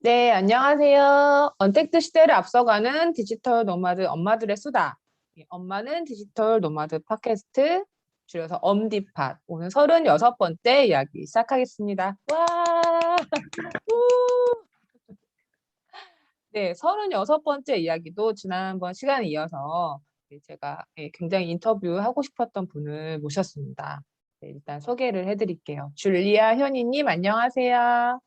네, 안녕하세요. 언택트 시대를 앞서가는 디지털 노마드 엄마들의 수다. 예, 엄마는 디지털 노마드 팟캐스트, 줄여서 엄디팟. 오늘 36번째 이야기 시작하겠습니다. 와! 우! 네, 36번째 이야기도 지난번 시간에 이어서 예, 제가 예, 굉장히 인터뷰하고 싶었던 분을 모셨습니다. 네, 일단 소개를 해드릴게요. 줄리아 현이님, 안녕하세요.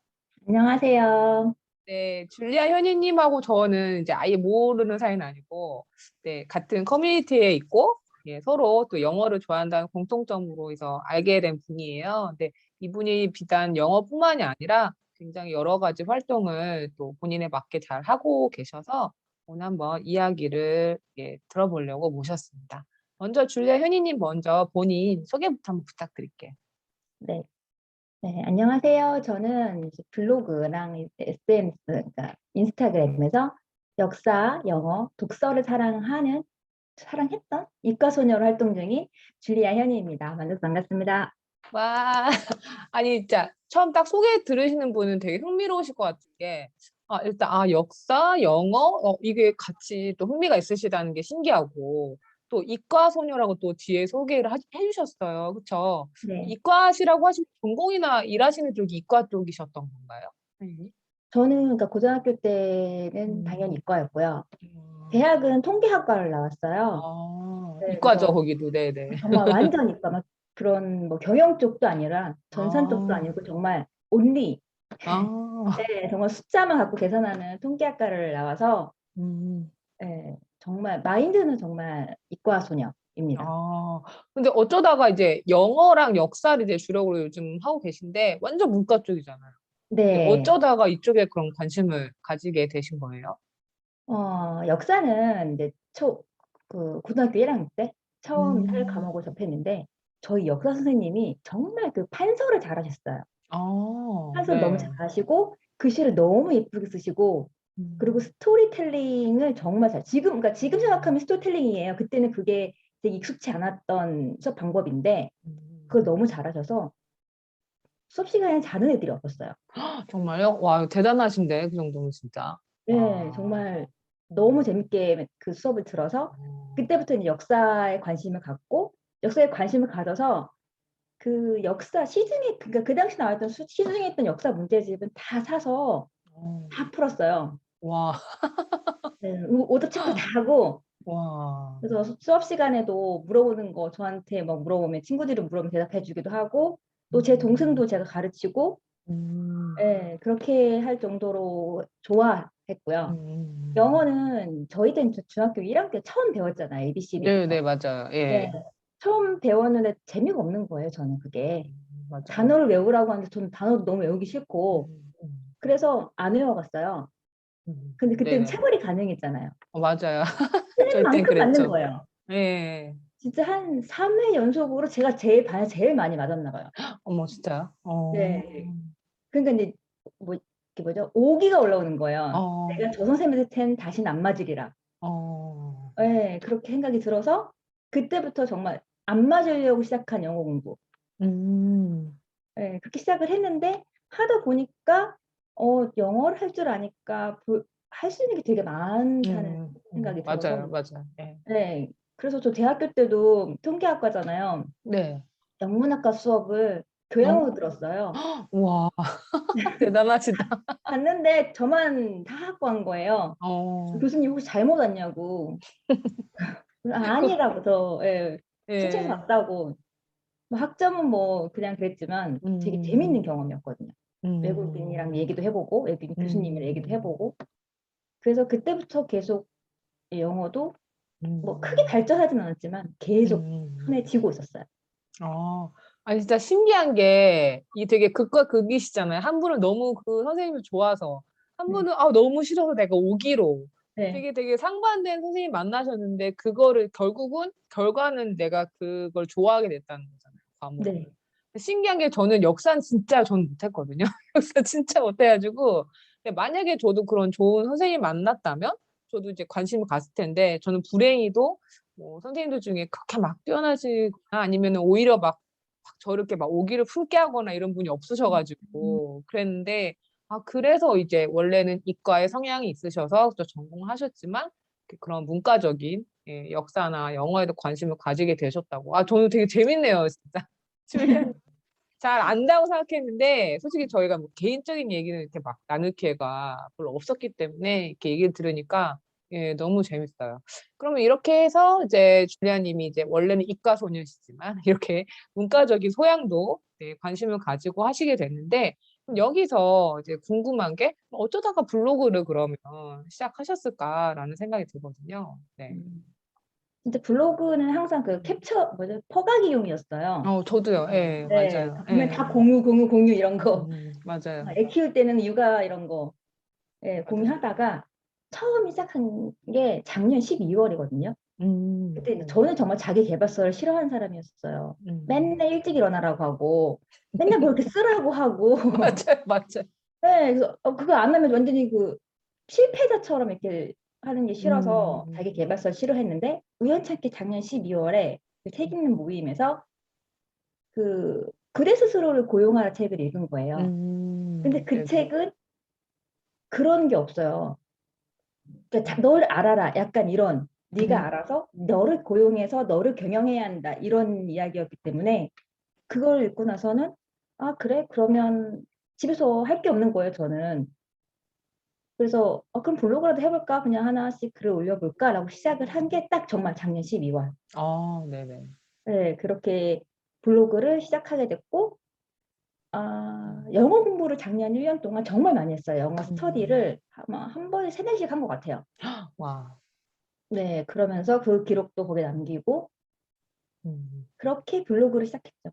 안녕하세요. 네, 줄리아 현이님하고 저는 이제 아예 모르는 사이는 아니고, 네, 같은 커뮤니티에 있고, 예, 서로 또 영어를 좋아한다는 공통점으로 해서 알게 된 분이에요. 근데 이분이 비단 영어뿐만이 아니라 굉장히 여러 가지 활동을 또 본인에 맞게 잘 하고 계셔서 오늘 한번 이야기를 예, 들어보려고 모셨습니다. 먼저 줄리아 현이님 먼저 본인 소개부터 한번 부탁드릴게요. 네. 네, 안녕하세요. 저는 블로그랑 SNS, 그러니까 인스타그램에서 역사, 영어, 독서를 사랑하는, 사랑했던 이과소녀로 활동 중인 줄리아 현이입니다. 만나서 반갑습니다. 와, 아니 진짜 처음 딱 소개 들으시는 분은 되게 흥미로우실 것 같은 게, 아, 일단 아 역사, 영어, 어, 이게 같이 또 흥미가 있으시다는 게 신기하고, 또 이과 소녀라고 또 뒤에 소개를 하, 해주셨어요, 그렇죠? 네. 이과시라고 하시면 전공이나 일하시는 쪽이 이과 쪽이셨던 건가요? 선생님이? 저는 그러니까 고등학교 때는 음. 당연히 이과였고요. 음. 대학은 통계학과를 나왔어요. 아, 네, 이과죠, 거기도, 네네. 정말 완전 이과, 막 그런 뭐 경영 쪽도 아니라 전산 쪽도 아. 아니고 정말 온리, 아, 네, 정말 숫자만 갖고 계산하는 통계학과를 나와서 음. 예, 정말 마인드는 정말 이과 소녀입니다. 아, 근데 어쩌다가 이제 영어랑 역사를 이제 주력으로 요즘 하고 계신데 완전 문과 쪽이잖아요. 네, 어쩌다가 이쪽에 그런 관심을 가지게 되신 거예요? 어, 역사는 이제 초, 그 고등학교 1학년 때 처음 할 음. 과목을 접했는데 저희 역사 선생님이 정말 그 판서를 잘하셨어요. 아, 너무 네. 잘하시고 글씨를 너무 예쁘게 쓰시고 음. 그리고 스토리텔링을 정말 잘 지금 그러니까 지금 생각하면 스토리텔링이에요. 그때는 그게 되게 익숙치 않았던 수업 방법인데 음. 그걸 너무 잘하셔서 수업 시간에 자는 애들이 없었어요. 정말요? 와, 대단하신데 그 정도면 진짜. 네, 와. 정말 너무 재밌게 그 수업을 들어서 어. 그때부터 이제 역사에 관심을 갖고 역사에 관심을 가져서 그 역사 시중에 그러니까 그 당시 나왔던 수- 시중에 있던 역사 문제집은 다 사서 어. 다 풀었어요. 와, 네, 오- 오답 체크 다 하고 와. 그래서 수- 수업 시간에도 물어보는 거 저한테 막 물어보면 친구들이 물어보면 대답해 주기도 하고 또 제 동생도 제가 가르치고 음. 예, 그렇게 할 정도로 좋아했고요. 음. 영어는 저희 때는 저 중학교 1학년 때 처음 배웠잖아요. ABCD. 네, 네, 맞아요. 예. 네, 처음 배웠는데 재미가 없는 거예요. 저는 그게 음, 맞아요. 단어를 외우라고 하는데 저는 단어도 너무 외우기 싫고 음, 음, 그래서 안 외워갔어요. 음. 근데 그때는 네네. 체벌이 가능했잖아요. 어, 맞아요. 틀린 저희 땐 만큼 맞는 그랬죠. 거예요. 예. 진짜 한 3회 연속으로 제가 제일 반에 제일 많이 맞았나 봐요. 어머, 진짜요? 어. 네. 그러니까 이제 뭐 이게 뭐죠? 오기가 올라오는 거예요. 어. 내가 저 선생님한테는 다시는 안 맞으리라. 어. 네, 그렇게 생각이 들어서 그때부터 정말 안 맞으려고 시작한 영어 공부. 음. 네, 그렇게 시작을 했는데 하다 보니까 어, 영어를 할 줄 아니까 할수 있는 게 되게 많다는 음, 생각이 음, 맞아요, 들어서 맞아요. 예. 네, 그래서 저 대학교 때도 통계학과잖아요. 네. 영문학과 수업을 교양으로 어. 들었어요. 와, 대단하시다. 갔는데 저만 다한 거예요. 어. 교수님 혹시 잘못 왔냐고. 아, 아니라고 저 예, 칭찬해서 예. 왔다고. 뭐 학점은 뭐 그냥 그랬지만 되게 음. 재밌는 경험이었거든요. 음. 외국인이랑 얘기도 해보고 외국인 교수님이랑 얘기도 음. 해보고 그래서 그때부터 계속 이 영어도 뭐 음. 크게 발전하진 않았지만 계속 음. 손에 쥐고 있었어요. 어. 아니 진짜 신기한 게 이 되게 극과 극이시잖아요. 한 분은 너무 그 선생님이 좋아서, 한 네. 분은 아 너무 싫어서 내가 오기로. 네, 되게 되게 상반된 선생님 만나셨는데 그거를 결국은 결과는 내가 그걸 좋아하게 됐다는 거잖아요. 과목을. 네, 신기한 게 저는 역사는 진짜 전 못했거든요. 역사 진짜 못해가지고 근데 만약에 저도 그런 좋은 선생님 만났다면 저도 이제 관심을 갔을 텐데 저는 불행히도 뭐 선생님들 중에 그렇게 막 뛰어나시거나 아니면 오히려 막, 막 저렇게 막 오기를 풀게 하거나 이런 분이 없으셔가지고 그랬는데 아 그래서 이제 원래는 이과에 성향이 있으셔서 또 전공하셨지만 그 그런 문과적인 예, 역사나 영어에도 관심을 가지게 되셨다고. 아 저는 되게 재밌네요, 진짜. 잘 안다고 생각했는데 솔직히 저희가 뭐 개인적인 얘기는 이렇게 막 나눌 기회가 별로 없었기 때문에 이렇게 얘기를 들으니까 예, 너무 재밌어요. 그러면 이렇게 해서 이제 줄리아님이 이제 원래는 이과 소녀시지만 이렇게 문과적인 소양도 네, 관심을 가지고 하시게 됐는데 여기서 이제 궁금한 게 어쩌다가 블로그를 그러면 시작하셨을까라는 생각이 들거든요. 네. 음. 진짜 블로그는 항상 그 캡처 뭐죠 퍼가기용이었어요. 어, 저도요. 예, 네, 맞아요. 예. 다 공유 공유 공유 이런 거. 음, 맞아요. 애 키울 때는 육아 이런 거 예, 공유하다가 처음 시작한 게 작년 12월이거든요. 음, 그때 이제 음, 저는 정말 자기 개발서를 싫어하는 사람이었어요. 음. 맨날 일찍 일어나라고 하고 맨날 뭐 이렇게 쓰라고 하고 맞아요, 맞아요. 네, 그래서 어, 그거 안 하면 완전히 그 실패자처럼 이렇게 하는 게 싫어서 음. 자기 개발서 싫어했는데 우연찮게 작년 12월에 그 책 읽는 모임에서 그 그대 스스로를 고용하라 책을 읽은 거예요. 음, 근데 그 네네. 책은 그런 게 없어요. 그러니까 자- 널 알아라. 약간 이런 네가 음. 알아서 너를 고용해서 너를 경영해야 한다. 이런 이야기였기 때문에 그걸 읽고 나서는 아 그래 그러면 집에서 할 게 없는 거예요. 저는. 그래서 어, 그럼 블로그라도 해볼까? 그냥 하나씩 글을 올려볼까라고 시작을 한 게 딱 정말 작년 12월. 아, 네네. 네, 그렇게 블로그를 시작하게 됐고, 아, 영어 공부를 작년 1년 동안 정말 많이 했어요. 영어 스터디를 아마 한 번에 세네 시간 한 것 같아요. 와. 네, 그러면서 그 기록도 거기에 남기고, 음. 그렇게 블로그를 시작했죠.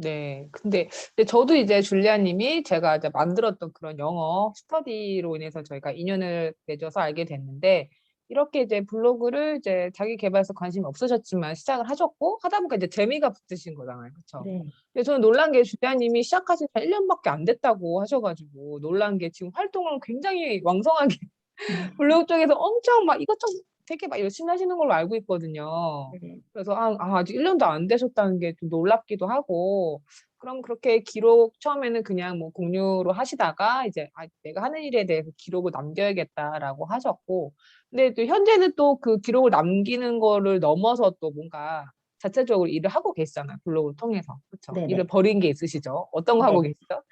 네. 근데, 근데 저도 이제 줄리아님이 제가 이제 만들었던 그런 영어 스터디로 인해서 저희가 인연을 맺어서 알게 됐는데, 이렇게 이제 블로그를 이제 자기 개발에서 관심이 없으셨지만 시작을 하셨고, 하다 보니까 이제 재미가 붙으신 거잖아요. 그쵸? 네. 근데 저는 놀란 게 줄리아님이 시작하신 지 1년밖에 안 됐다고 하셔가지고, 놀란 게 지금 활동을 굉장히 왕성하게 블로그 쪽에서 엄청 막 이것저것 되게 막 열심히 하시는 걸로 알고 있거든요. 네. 그래서 아, 아, 아 직 1년도 안 되셨다는 게 좀 놀랍기도 하고 그럼 그렇게 기록 처음에는 그냥 뭐 공유로 하시다가 이제 아, 내가 하는 일에 대해서 기록을 남겨야겠다라고 하셨고 근데 또 현재는 또 그 기록을 남기는 거를 넘어서 또 뭔가 자체적으로 일을 하고 계시잖아요 블로그를 통해서 그렇죠 네네. 일을 버린 게 있으시죠 어떤 거 하고 네. 계시죠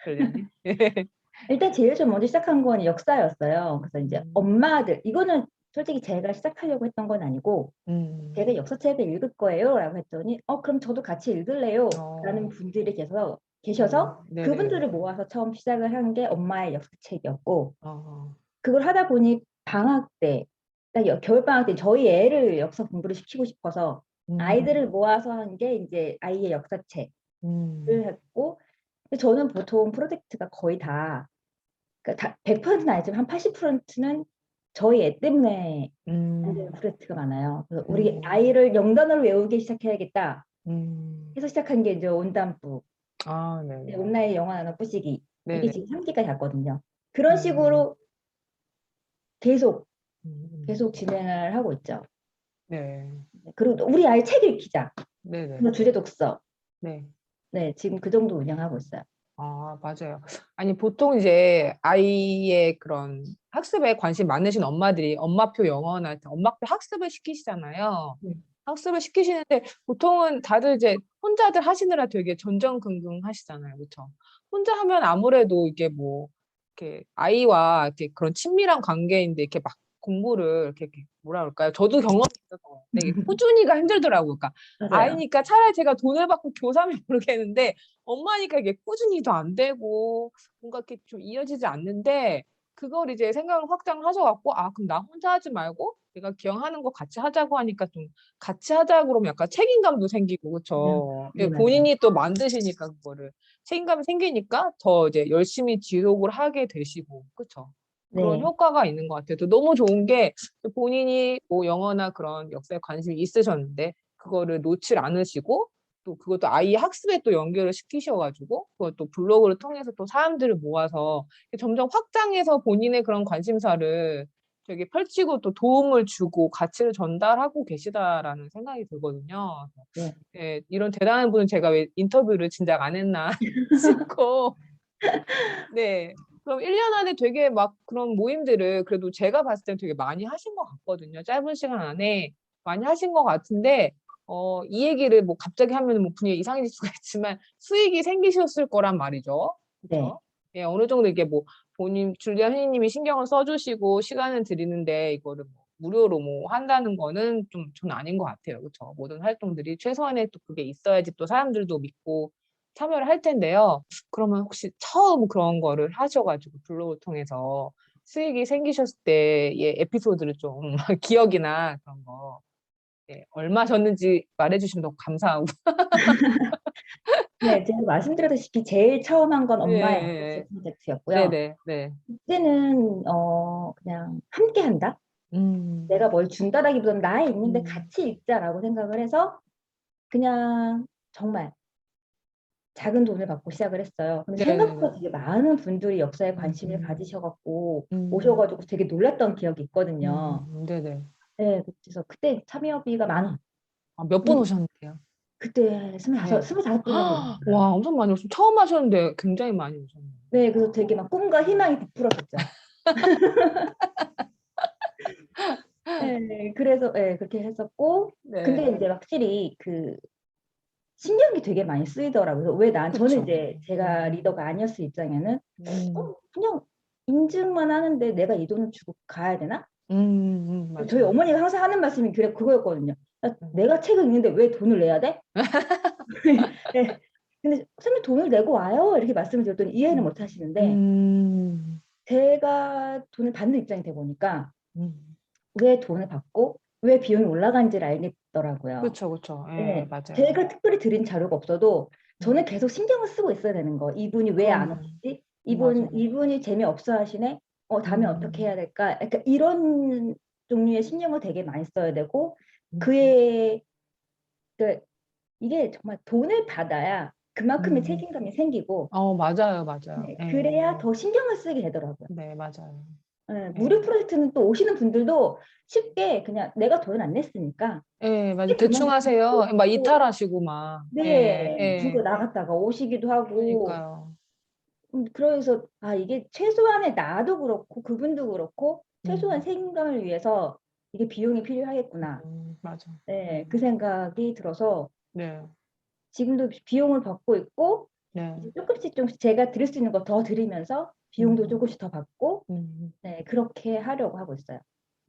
일단 제일 좀 먼저 시작한 건 역사였어요. 그래서 이제 음. 엄마들, 이거는 솔직히 제가 시작하려고 했던 건 아니고, 음. 제가 역사책을 읽을 거예요. 라고 했더니, 어, 그럼 저도 같이 읽을래요. 어. 라는 분들이 계셔서, 계셔서 음. 그분들을 모아서 처음 시작을 한 게 엄마의 역사책이었고, 어, 그걸 하다 보니 방학 때, 겨울 방학 때 저희 애를 역사 공부를 시키고 싶어서 음, 아이들을 모아서 한 게 이제 아이의 역사책을 음, 했고, 저는 보통 프로젝트가 거의 다, 그러니까 다 100%는 아니지만 한 80%는 저희 애 때문에 만드는 음, 프로젝트가 많아요. 그래서 우리 음. 아이를 영단어를 외우기 시작해야겠다 음. 해서 시작한 게 이제 온단부, 아, 네. 온라인 영어 단어 부시기 이게 네네. 지금 3기까지 갔거든요. 그런 음. 식으로 계속 음, 음. 계속 진행을 하고 있죠. 네. 그리고 또 우리 아이 책 읽히자. 네네. 그래서 주제 독서. 네. 네, 지금 그 정도 운영하고 있어요. 아, 맞아요. 아니, 보통 이제 아이의 그런 학습에 관심 많으신 엄마들이 엄마표 영어나 엄마표 학습을 시키시잖아요. 네. 학습을 시키시는데 보통은 다들 이제 혼자들 하시느라 되게 전전긍긍 하시잖아요. 그렇죠? 혼자 하면 아무래도 이게 뭐 이렇게 아이와 이렇게 그런 친밀한 관계인데 이렇게 막 공부를 이렇게, 이렇게 뭐라 그럴까요? 저도 경험이 있어서 되게 꾸준히가 힘들더라고요. 그러니까 맞아요. 아이니까 차라리 제가 돈을 받고 교사면 모르겠는데 엄마니까 이게 꾸준히도 안 되고 뭔가 이렇게 좀 이어지지 않는데 그걸 이제 생각을 확장하셔갖고 아 그럼 나 혼자 하지 말고 내가 기억하는 거 같이 하자고 하니까 좀 같이 하자 그러면 약간 책임감도 생기고 그렇죠. 네. 본인이 또 만드시니까 그거를 책임감이 생기니까 더 이제 열심히 지속을 하게 되시고 그렇죠. 그런 네. 효과가 있는 것 같아요. 또 너무 좋은 게 본인이 뭐 영어나 그런 역사에 관심이 있으셨는데 그거를 놓질 않으시고 또 그것도 아이의 학습에 또 연결을 시키셔가지고 그것도 블로그를 통해서 또 사람들을 모아서 점점 확장해서 본인의 그런 관심사를 되게 펼치고 또 도움을 주고 가치를 전달하고 계시다라는 생각이 들거든요. 네. 예, 이런 대단한 분은 제가 왜 인터뷰를 진작 안 했나 싶고 네. 그럼 1년 안에 되게 막 그런 모임들을 그래도 제가 봤을 때는 되게 많이 하신 것 같거든요. 짧은 시간 안에 많이 하신 것 같은데 어, 이 얘기를 뭐 갑자기 하면 뭐 분위기 이상해질 수가 있지만 수익이 생기셨을 거란 말이죠. 네. 그렇죠? 예, 어느 정도 이게 뭐 본인 줄리아 선생님이 신경을 써주시고 시간을 드리는데 이거를 뭐 무료로 뭐 한다는 거는 좀 전 아닌 것 같아요. 그렇죠? 모든 활동들이 최소한의 또 그게 있어야지 또 사람들도 믿고 참여를 할 텐데요. 그러면 혹시 처음 그런 거를 하셔가지고 블로그를 통해서 수익이 생기셨을 때의 에피소드를 좀 기억이나 그런 거 예, 얼마 셨는지 말해주시면 더 감사하고. 네, 제가 말씀드렸다시피 제일 처음 한 건 엄마의 예, 예, 예. 아버지 프로젝트였고요. 네네 네. 그때는 어 그냥 함께 한다. 음. 내가 뭘 준다라기보다는 나에 있는데 음. 같이 읽자라고 생각을 해서 그냥 정말 작은 돈을 받고 시작을 했어요. 근데 네. 생각보다 되게 많은 분들이 역사에 관심을 음. 가지셔갖고 음. 오셔가지고 되게 놀랐던 기억이 있거든요. 음, 네네. 네, 그래서 그때 참여비가 만 원. 아, 몇분 음. 오셨는데요? 그때 스물다섯, 네. 스물다섯 분. 와, 엄청 많이 오셨어요. 처음 하셨는데 굉장히 많이 오셨네요. 네, 그래서 되게 막 꿈과 희망이 부풀었었죠. 네, 그래서 네, 그렇게 했었고, 네. 근데 이제 확실히 그 신경이 되게 많이 쓰이더라고요. 왜 난, 저는 그쵸. 이제 제가 음. 리더가 아니었을 입장에는 음, 어, 그냥 인증만 하는데 내가 이 돈을 주고 가야 되나? 음, 음, 맞아요. 저희 어머니가 항상 하는 말씀이 그래 그거였거든요. 야, 음. 내가 책을 읽는데 왜 돈을 내야 돼? 네. 근데 선생님 돈을 내고 와요 이렇게 말씀을 드렸더니 이해는 음. 못 하시는데 음, 제가 돈을 받는 입장이 돼 보니까 음. 왜 돈을 받고 왜 비용이 올라간지를 알겠더라고요. 그쵸. 예, 네, 맞아요. 제가 특별히 드린 자료가 없어도 저는 계속 신경을 쓰고 있어야 되는 거. 이분이 왜 안 음, 오시지? 이분 맞아요. 이분이 재미없어 하시네. 어, 다음에 음. 어떻게 해야 될까? 약간 이런 종류의 신경을 되게 많이 써야 되고 음. 그의 그 이게 정말 돈을 받아야 그만큼의 음. 책임감이 생기고 어, 맞아요, 맞아요. 네, 예. 그래야 더 신경을 쓰게 되더라고요. 네, 맞아요. 네, 무료 프로젝트는 또 오시는 분들도 쉽게 그냥 내가 돈을 안 냈으니까 예, 맞아요. 대충 하세요. 막 또- 이탈하시고 막. 네, 예, 예. 주고 나갔다가 오시기도 하고 그러니까요. 음, 그래서 아 이게 최소한의 나도 그렇고 그분도 그렇고 최소한 음. 책임감을 위해서 이게 비용이 필요하겠구나. 음, 맞아. 네, 그 생각이 들어서 네, 지금도 비용을 받고 있고 네. 조금씩 조금씩 제가 드릴 수 있는 거 더 드리면서 비용도 음. 조금씩 더 받고 음. 네, 그렇게 하려고 하고 있어요.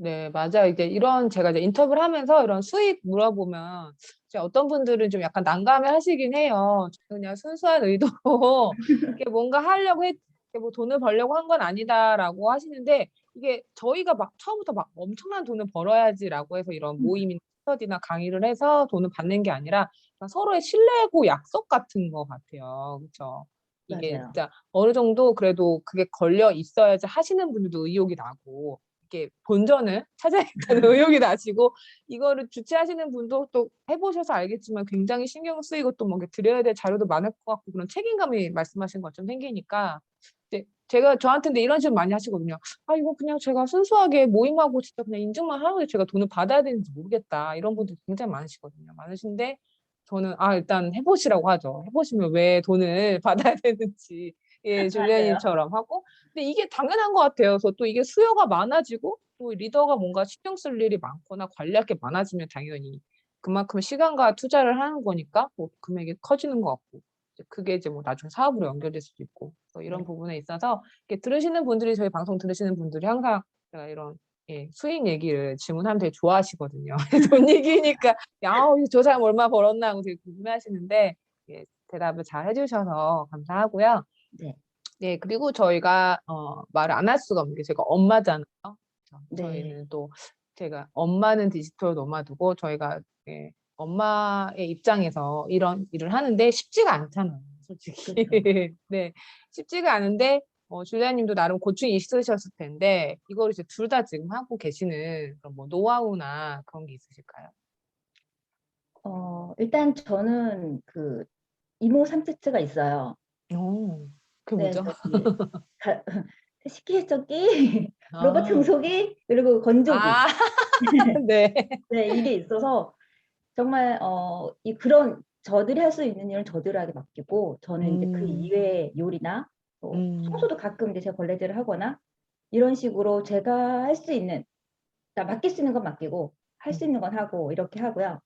네, 맞아요. 이제 이런 제가 이제 인터뷰를 하면서 이런 수익 물어보면 이제 어떤 분들은 좀 약간 난감해 하시긴 해요. 그냥 순수한 의도로 이렇게 뭔가 하려고 했, 뭐 돈을 벌려고 한 건 아니다라고 하시는데 이게 저희가 막 처음부터 막 엄청난 돈을 벌어야지라고 해서 이런 음. 모임이나 스터디나 강의를 해서 돈을 받는 게 아니라 서로의 신뢰고 약속 같은 것 같아요. 그렇죠? 이게 맞아요. 진짜 어느 정도 그래도 그게 걸려 있어야지 하시는 분들도 의욕이 나고 이렇게 본전을 찾아야겠다는 의욕이 나시고 이거를 주최하시는 분도 또 해보셔서 알겠지만 굉장히 신경 쓰이고 또 뭐 드려야 될 자료도 많을 것 같고 그런 책임감이 말씀하신 것처럼 생기니까 제가 저한테 근데 이런 식으로 많이 하시거든요. 아 이거 그냥 제가 순수하게 모임하고 진짜 그냥 인증만 하는데 제가 돈을 받아야 되는지 모르겠다 이런 분들 굉장히 많으시거든요. 많으신데 저는 아 일단 해보시라고 하죠. 해보시면 왜 돈을 받아야 되는지 예 줄리아님처럼 하고 근데 이게 당연한 것 같아요. 그래서 또 이게 수요가 많아지고 또 리더가 뭔가 신경 쓸 일이 많거나 관리할 게 많아지면 당연히 그만큼 시간과 투자를 하는 거니까 뭐 금액이 커지는 것 같고 이제 그게 이제 뭐 나중에 사업으로 연결될 수도 있고 그래서 이런 네. 부분에 있어서 이렇게 들으시는 분들이 저희 방송 들으시는 분들이 항상 제가 이런 예, 수익 얘기를 질문하면 되게 좋아하시거든요. 돈 얘기니까 야, 어, 저 사람 얼마 벌었나 하고 되게 궁금해하시는데 예, 대답을 잘 해주셔서 감사하고요. 네. 네, 그리고 저희가 어, 말을 안 할 수가 없는 게 제가 엄마잖아요. 네. 저희는 또 제가 엄마는 디지털 노마드고 저희가 예, 엄마의 입장에서 이런 일을 하는데 쉽지가 않잖아요. 솔직히. 네, 쉽지가 않은데 어, 줄리아님도 나름 고충이 있으셨을 텐데 이걸 이제 둘 다 지금 하고 계시는 그런 뭐 노하우나 그런 게 있으실까요? 어, 일단 저는 그 이모 삼세트가 있어요. 오, 그게 네, 뭐죠? 저기 가- 식기세척기, 로봇 아. 청소기, 그리고 건조기. 아, 네. 네, 이게 있어서 정말 어, 이 그런 저들이 할 수 있는 일은 저들에게 맡기고 저는 이제 그 음. 이외의 요리나 또 음. 청소도 가끔 이제 제가 걸레질을 하거나 이런 식으로 제가 할 수 있는 나 맡길 수 있는 건 맡기고 할수 음. 있는 건 하고 이렇게 하고요.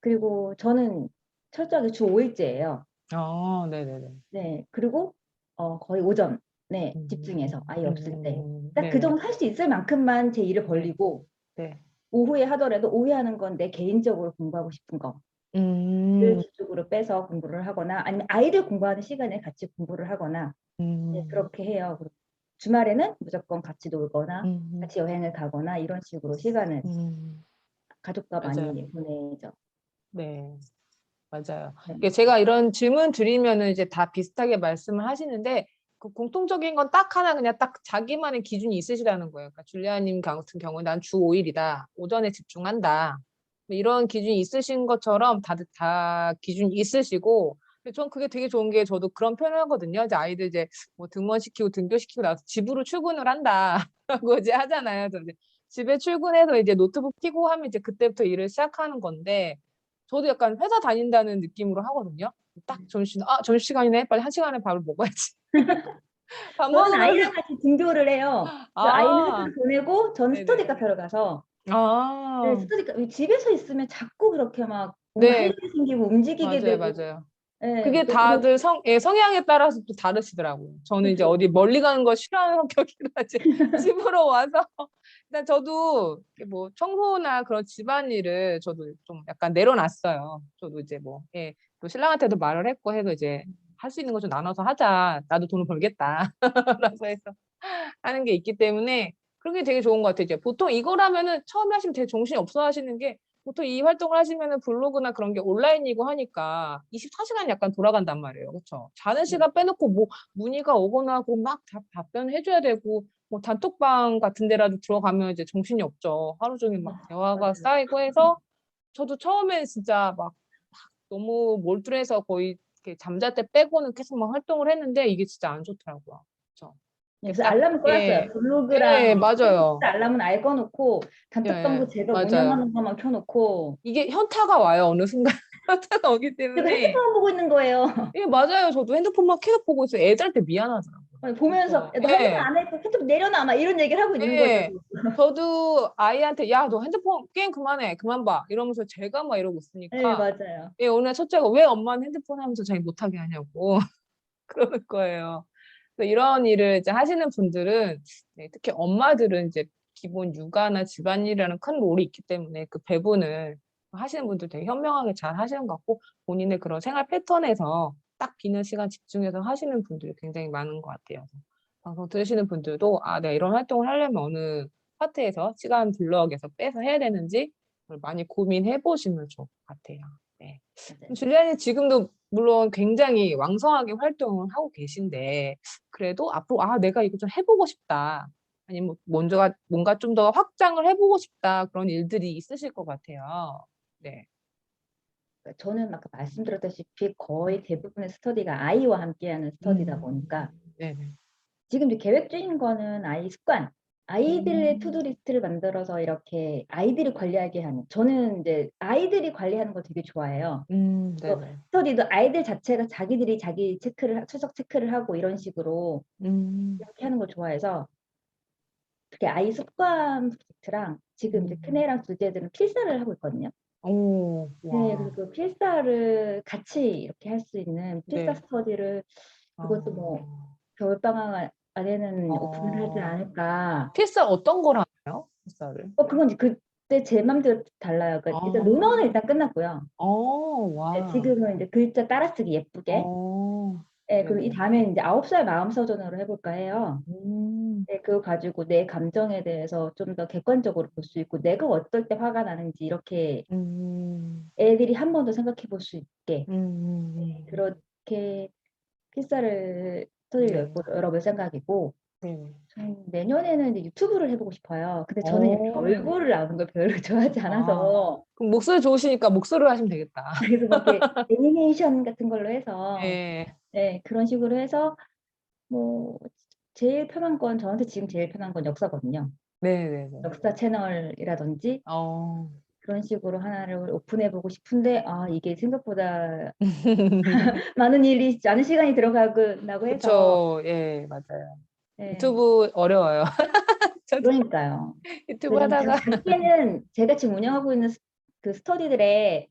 그리고 저는 철저하게 주 5일제예요. 아, 네네네. 네. 그리고 어 거의 오전에 음. 집중해서 아이 없을 때. 음, 딱그 네네. 정도 할 수 있을 만큼만 제 일을 벌리고 네. 오후에 하더라도 오후에 하는 건 내 개인적으로 공부하고 싶은 거를 음, 뒤쪽으로 빼서 공부를 하거나 아니면 아이들 공부하는 시간에 같이 공부를 하거나 네, 음, 그렇게 해요. 주말에는 무조건 같이 놀거나 음, 같이 여행을 가거나 이런 식으로 시간을 음, 가족과 맞아요. 많이 보내죠. 네. 맞아요. 네. 이게 제가 이런 질문 드리면은 이제 다 비슷하게 말씀을 하시는데 그 공통적인 건 딱 하나 그냥 딱 자기만의 기준이 있으시다는 거예요. 그러니까 줄리아님 같은 경우는 난 주 5일이다. 오전에 집중한다. 뭐 이런 기준이 있으신 것처럼 다들 다 기준이 있으시고 전 그게 되게 좋은 게 저도 그런 표현을 하거든요. 이제 아이들 이제 뭐 등원시키고 등교시키고 나서 집으로 출근을 한다라고 이제 하잖아요. 이제 집에 출근해서 이제 노트북 켜고 하면 이제 그때부터 일을 시작하는 건데 저도 약간 회사 다닌다는 느낌으로 하거든요. 딱 음. 점심 아 점심시간이네 빨리 한 시간에 밥을 먹어야지. 밥 저는 먹으면서 아이랑 같이 등교를 해요. 그래서 아이는 아, 학교를 보내고 저는 네네. 스터디 카페로 가서 아, 네, 스터디 카 집에서 있으면 자꾸 그렇게 막 네. 생기고 움직이게 맞아요, 되고 맞아요. 네, 그게 다들 성, 예, 성향에 따라서 또 다르시더라고요. 저는 이제 그죠. 어디 멀리 가는 거 싫어하는 성격이라 이제 집으로 와서 일단 저도 뭐 청소나 그런 집안일을 저도 좀 약간 내려놨어요. 저도 이제 뭐 예, 또 신랑한테도 말을 했고 해서 이제 할 수 있는 거 좀 나눠서 하자. 나도 돈을 벌겠다. 라고 해서 하는 게 있기 때문에 그런 게 되게 좋은 것 같아요. 이제 보통 이거라면은 처음에 하시면 되게 정신이 없어 하시는 게 보통 이 활동을 하시면은 블로그나 그런 게 온라인이고 하니까 24시간 약간 돌아간단 말이에요. 그렇죠? 자는 시간 빼놓고 뭐 문의가 오거나 하고 막다 답변을 해줘야 되고 뭐 단톡방 같은 데라도 들어가면 이제 정신이 없죠. 하루 종일 막 아, 대화가 맞아요. 쌓이고 해서 저도 처음엔 진짜 막, 막 너무 몰두해서 거의 이렇게 잠잘 때 빼고는 계속 막 활동을 했는데 이게 진짜 안 좋더라고요. 그렇죠? 그래서 딱, 알람을 꺼놨어요. 예. 블로그랑 예, 맞아요. 페이스북 알람은 아예 꺼놓고 단톡방도 예, 제가 맞아요. 운영하는 것만 켜놓고 이게 현타가 와요. 어느 순간 현타가 오기 때문에 핸드폰 보고 있는 거예요. 예, 맞아요. 저도 핸드폰만 계속 보고 있어요. 애들한테. 아니, 보면서 그래서, 야, 너 핸드폰 예. 안 해? 핸드폰 내려놔 막 이런 얘기를 하고 있는 예. 거죠. 저도 아이한테 야, 너 핸드폰 게임 그만해. 그만 봐. 이러면서 제가 막 이러고 있으니까 네 맞아요. 예, 오늘 첫째가 왜 엄마는 핸드폰 하면서 자기 못하게 하냐고 그러는 거예요. 이런 일을 이제 하시는 분들은 네, 특히 엄마들은 이제 기본 육아나 집안일이라는 큰 롤이 있기 때문에 그 배분을 하시는 분들 되게 현명하게 잘 하시는 것 같고 본인의 그런 생활 패턴에서 딱 비는 시간 집중해서 하시는 분들이 굉장히 많은 것 같아요. 방송 들으시는 분들도 아, 내가 이런 활동을 하려면 어느 파트에서 시간 블럭에서 빼서 해야 되는지 많이 고민해 보시면 좋을 것 같아요. 네. 줄리안이 지금도 물론 굉장히 왕성하게 활동을 하고 계신데 그래도 앞으로 아 내가 이거 좀 해보고 싶다 아니면 먼저가 뭔가 좀 더 확장을 해보고 싶다 그런 일들이 있으실 것 같아요. 네. 그러니까 저는 아까 말씀드렸다시피 거의 대부분의 스터디가 아이와 함께하는 스터디다 음, 보니까 네네. 지금 계획 중인 거는 아이 습관, 아이들의 음. 투두리스트를 만들어서 이렇게 아이들이 관리하게 하는. 저는 이제 아이들이 관리하는 걸 되게 좋아해요. 음. 스터디도 아이들 자체가 자기들이 자기 체크를 하- 추적 체크를 하고 이런 식으로 음, 이렇게 하는 걸 좋아해서 특히 아이 습관 프로젝트랑 지금 이제 음. 큰애랑 둘째들은 필사를 하고 있거든요. 오. 그래서 그 필사를 같이 이렇게 할 수 있는 필사 네. 스터디를 그것도 뭐 어. 겨울 방학 안에는 오픈을 하지 어. 않을까. 필사 어떤 걸 하나요? 필사를? 어, 그건 이제 그때 제 맘대로 달라요. 그러니까 일단 아. 논어는 일단 끝났고요. 어, 와. 네, 지금은 이제 글자 따라쓰기 예쁘게. 어, 네, 그리고 이 네네. 다음에 이제 아홉 살 마음 서전으로 해볼까 해요. 음, 네, 그거 가지고 내 감정에 대해서 좀 더 객관적으로 볼 수 있고 내가 어떨 때 화가 나는지 이렇게 음, 애들이 한 번 더 생각해 볼 수 있게 음, 네, 그렇게 필사를 네. 열고 열어볼 생각이고 네. 전 내년에는 이제 유튜브를 해보고 싶어요. 근데 저는 오. 얼굴을 나오는 걸 별로 좋아하지 않아서 그럼 목소리 좋으시니까 목소리로 하시면 되겠다. 그래서 막 이렇게 애니메이션 같은 걸로 해서 네. 네, 그런 식으로 해서 뭐 제일 편한 건 저한테 지금 제일 편한 건 역사거든요. 네네네. 역사 채널이라든지 어, 그런 식으로 하나를 오픈해 보고 싶은데 아 이게 생각보다 많은 일이 많은 시간이 들어가고 해서 그쵸. 예, 맞아요. 예, 유튜브 어려워요. 저도 그러니까요. 유튜브 하다가 작게는 제가 지금 운영하고 있는 스- 그 스터디들의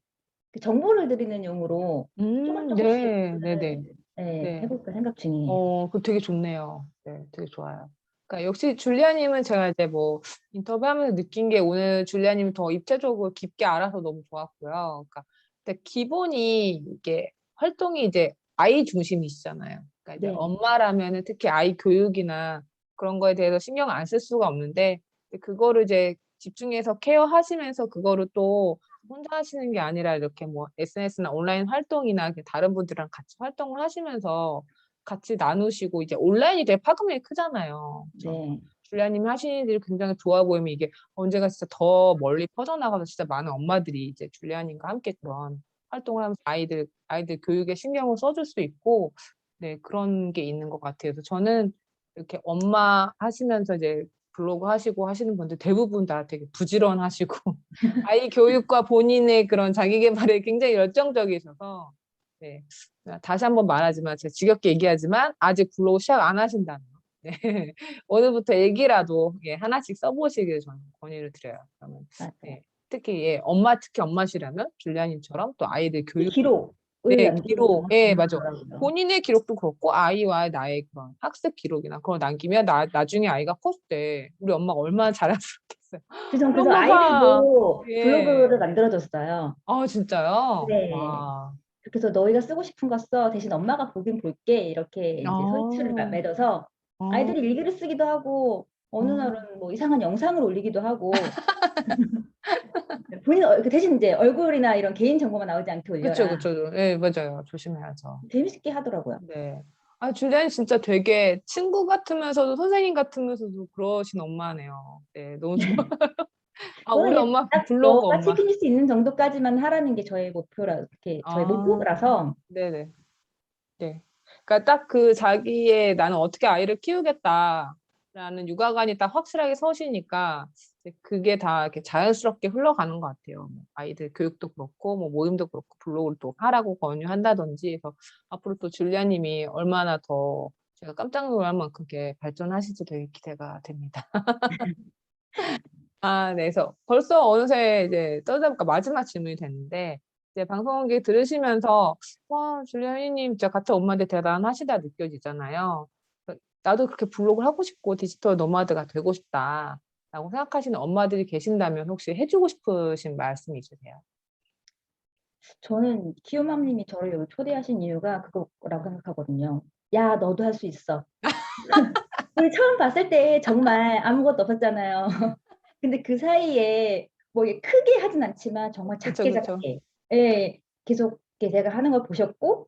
그 정보를 드리는 용으로 조금 음, 조금씩 네, 네, 네. 예, 네. 해볼까 생각 중이에요. 어, 그 되게 좋네요. 네, 되게 좋아요. 그러니까 역시 줄리아님은 제가 이제 뭐 인터뷰하면서 느낀 게 오늘 줄리아님이 더 입체적으로 깊게 알아서 너무 좋았고요. 그러니까 근데 기본이 이게 활동이 이제 아이 중심이시잖아요. 그러니까 이제 네. 엄마라면은 특히 아이 교육이나 그런 거에 대해서 신경 안 쓸 수가 없는데 그거를 이제 집중해서 케어하시면서 그거를 또 혼자 하시는 게 아니라 이렇게 뭐 SNS나 온라인 활동이나 다른 분들이랑 같이 활동을 하시면서 같이 나누시고 이제 온라인이 되게 파급력이 크잖아요. 네. 줄리아님이 하시는 일이 굉장히 좋아 보이면 이게 언제가 진짜 더 멀리 퍼져나가서 진짜 많은 엄마들이 이제 줄리아님과 함께 그런 활동을 하면서 아이들 아이들 교육에 신경을 써줄 수 있고 네 그런 게 있는 것 같아요. 그래서 저는 이렇게 엄마 하시면서 이제 블로그 하시고 하시는 분들 대부분 다 되게 부지런하시고 아이 교육과 본인의 그런 자기 개발에 굉장히 열정적이셔서 네 다시 한번 말하지만 제가 지겹게 얘기하지만 아직 블로그 시작 안 하신다면 네. 오늘부터 일기라도 예, 하나씩 써보시길 저는 권유를 드려요. 그러면. 네, 특히 예, 엄마 특히 엄마시라면 줄리아님처럼 또 아이들 교육 기록을 네, 기록. 게 예, 맞아. 중요하더라고요. 본인의 기록도 그렇고 아이와 나의 그런 학습 기록이나 그걸 남기면 나, 나중에 아이가 컸을 때 우리 엄마가 얼마나 자랑스럽겠어요. 그래서 그래서 아이들도 예. 블로그를 만들어줬어요. 아 진짜요? 네. 와. 그래서 너희가 쓰고 싶은 거 써. 대신 엄마가 보긴 볼게. 이렇게 아. 마- 맺어서 아이들이 일기를 쓰기도 하고 어느 어. 날은 뭐 이상한 영상을 올리기도 하고 본인 얼- 그 대신 이제 얼굴이나 이런 개인 정보만 나오지 않게 올려라. 그쵸 그쵸. 예, 맞아요. 조심해야죠. 재밌게 하더라고요. 네. 아, 줄리안이 진짜 되게 친구 같으면서도 선생님 같으면서도 그러신 엄마네요. 네, 너무 좋아요. 아, 우리 엄마 딱 블로그 엄마. 책임질 수 있는 정도까지만 하라는 게 저의 목표라 이렇게 저의 아. 목표라서 네네. 네. 그러니까 딱 그 자기의 나는 어떻게 아이를 키우겠다라는 육아관이 딱 확실하게 서시니까 그게 다 이렇게 자연스럽게 흘러가는 것 같아요. 뭐 아이들 교육도 그렇고 뭐 모임도 그렇고 블로그를 또 하라고 권유한다든지 해서 앞으로 또 줄리아님이 얼마나 더 제가 깜짝 놀랄 만큼 발전하실지 되게 기대가 됩니다. 아, 네. 그래서 벌써 어느새 이제 떠들다 보니까 마지막 질문이 됐는데 이제 방송국에 들으시면서 와, 줄리아님 진짜 같은 엄마인데 대단하시다 느껴지잖아요. 그 나도 그렇게 블로그를 하고 싶고 디지털 노마드가 되고 싶다 라고 생각하시는 엄마들이 계신다면 혹시 해주고 싶으신 말씀 있으세요? 저는 키우맘님이 저를 여기 초대하신 이유가 그거라고 생각하거든요. 야, 너도 할 수 있어. 우리 처음 봤을 때 정말 아무것도 없었잖아요. 근데 그 사이에 뭐 크게 하진 않지만 정말 그쵸, 작게 그쵸. 작게 예, 계속 제가 하는 걸 보셨고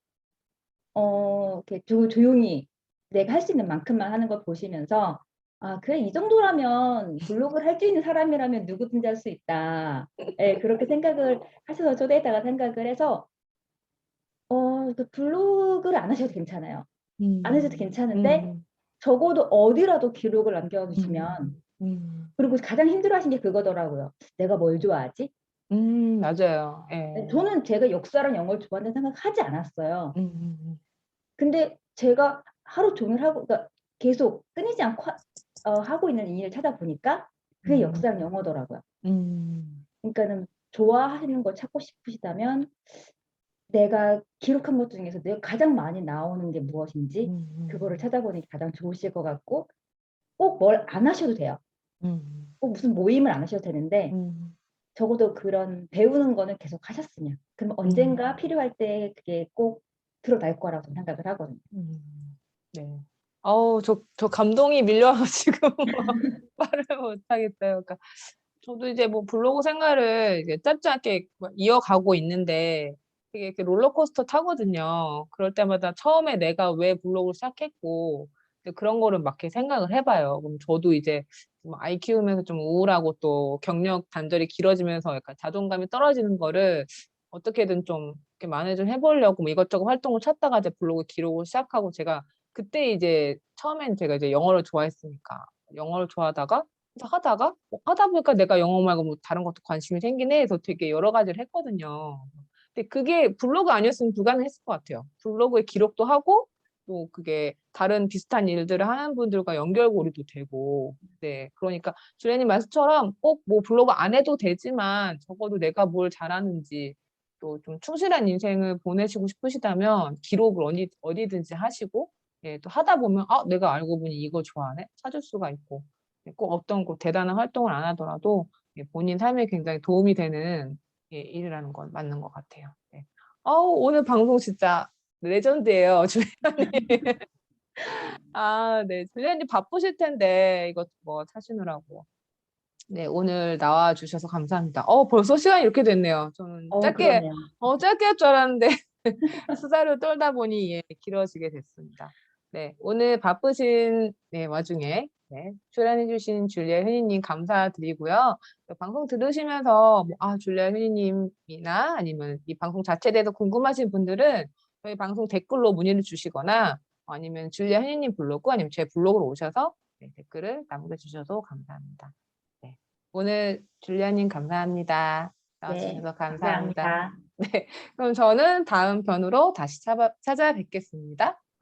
어, 이렇게 조, 조용히 내가 할 수 있는 만큼만 하는 걸 보시면서 아, 그래 이 정도라면 블로그를 할 수 있는 사람이라면 누구든지 할 수 있다. 예, 그렇게 생각을 하셔서 초대했다가 생각을 해서 어, 그 블로그를 안 하셔도 괜찮아요. 안 하셔도 괜찮은데 음, 적어도 어디라도 기록을 남겨주시면 음, 그리고 가장 힘들어 하신 게 그거더라고요. 내가 뭘 좋아하지? 음, 맞아요. 예. 저는 제가 역사랑 영어를 좋아한다는 생각하지 않았어요. 음, 음, 음. 근데 제가 하루 종일 하고 그러니까 계속 끊이지 않고 하, 어, 하고 있는 일을 찾아보니까 그게 음. 역사랑 영어더라고요. 음, 그러니까는 좋아하시는 걸 찾고 싶으시다면 내가 기록한 것 중에서 내가 가장 많이 나오는 게 무엇인지 음, 그거를 찾아보는 게 가장 좋으실 것 같고 꼭 뭘 안 하셔도 돼요. 음, 꼭 무슨 모임을 안 하셔도 되는데 음, 적어도 그런 배우는 거는 계속 하셨으면 그럼 언젠가 필요할 때 그게 꼭 드러날 거라고 생각을 하거든요. 음, 네. 어우, 저, 저 감동이 밀려와서 지금 말을 못하겠어요. 그러니까 저도 이제 뭐 블로그 생활을 이제 막 이어가고 있는데 되게 이렇게 롤러코스터 타거든요. 그럴 때마다 처음에 내가 왜 블로그를 시작했고 그런 거를 막 이렇게 생각을 해봐요. 그럼 저도 이제 좀 아이 키우면서 좀 우울하고 또 경력 단절이 길어지면서 약간 자존감이 떨어지는 거를 어떻게든 좀 이렇게 만회를 해보려고 뭐 이것저것 활동을 찾다가 이제 블로그 기록을 시작하고 제가 그때 이제 처음엔 제가 이제 영어를 좋아했으니까 영어를 좋아하다가 하다가 뭐 하다 보니까 내가 영어 말고 뭐 다른 것도 관심이 생기네 해서 되게 여러 가지를 했거든요. 근데 그게 블로그 아니었으면 불가능했을 것 같아요. 블로그에 기록도 하고 또 그게 다른 비슷한 일들을 하는 분들과 연결고리도 되고 네 그러니까 주례님 말씀처럼 꼭 뭐 블로그 안 해도 되지만 적어도 내가 뭘 잘하는지 또 좀 충실한 인생을 보내시고 싶으시다면 기록을 어디 어디든지 하시고 예, 또 하다 보면 아 내가 알고 보니 이거 좋아하네 찾을 수가 있고 예, 꼭 어떤 꼭 대단한 활동을 안 하더라도 예, 본인 삶에 굉장히 도움이 되는 예, 일이라는 건 맞는 것 같아요. 네. 아우 오늘 방송 진짜 레전드예요, 줄리아님. 아, 네, 줄리아님 바쁘실 텐데 이것 뭐 사시느라고. 네, 오늘 나와 주셔서 감사합니다. 어, 벌써 시간이 이렇게 됐네요. 저는 어, 짧게 그러네요. 어, 짧게 할 줄 알았는데 수다를 떨다 보니 예, 길어지게 됐습니다. 네, 오늘 바쁘신 네, 와중에 네, 출연해주신 줄리아 현희님 감사드리고요. 또 방송 들으시면서 뭐, 아, 줄리아 현희님이나 아니면 이 방송 자체에 대해서 궁금하신 분들은 저희 방송 댓글로 문의를 주시거나 아니면 줄리아 현희님 블로그 아니면 제 블로그로 오셔서 네, 댓글을 남겨주셔도 감사합니다. 네, 오늘 줄리아님 감사합니다. 나와주셔서 감사합니다. 감사합니다. 네, 그럼 저는 다음 편으로 다시 찾아, 찾아뵙겠습니다.